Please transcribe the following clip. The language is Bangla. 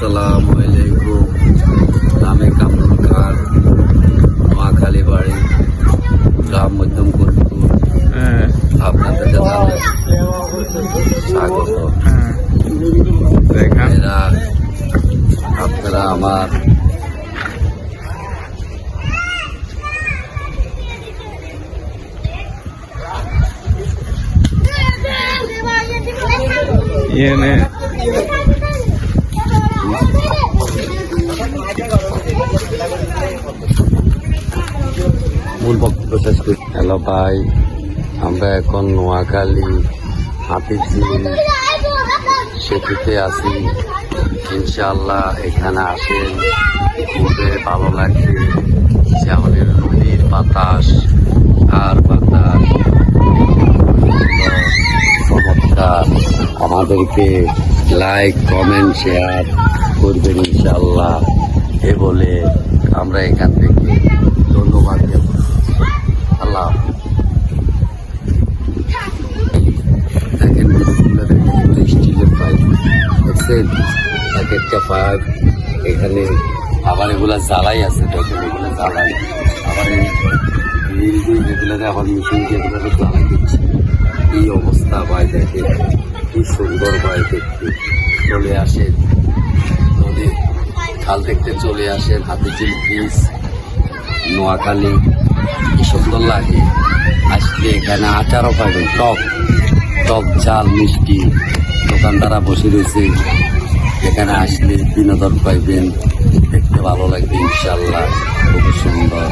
আসসালামু আলাইকুম আমি কামরুল খান নোয়াখালী বাড়ি গ্রাম মধ্যম করিমপুর হ্যাঁ আপনাদের জানালে স্বাগত হ্যাঁ দেখান এরা আপনারা আমার ইয়েনে মূল বক্তব্য শেষ করি হ্যালো ভাই, আমরা এখন নোয়াখালী হাতিঝিল সেতুতে আছি। ইনশাল্লাহ এখানে আসেন ঘুরতে ভালো লাগবে শ্যামলের নদীর বাতাস আর বাতাস। চমৎকার। আমাদেরকে লাইক কমেন্ট শেয়ার করবেন ইনশাল্লাহ এ বলে আমরা এখান থেকে দেখছেন এক একটা পাইপ এখানে আবার এগুলা জ্বালাই আছে, দেখেন এগুলো জ্বালাই। আবার যেগুলোতে আবার মেশিন দিয়ে এগুলোকে জ্বালাই দিচ্ছে। এই অবস্থা ভাই, দেখেন, কি সুন্দর ভাই দেখতে। চলে আসে নদী, খাল দেখতে চলে আসেন, হাতিঝিল ব্রিজ নোয়াখালী, কি সুন্দর লাগে। আসলে এখানে আচারও পাবেন, টক টক ঝাল, মিষ্টি। দোকানদারা বসে রয়েছে। এখানে আসলে বিনোদন পাইবেন দেখতে ভালো লাগবে ইনশাল্লাহ খুব সুন্দর।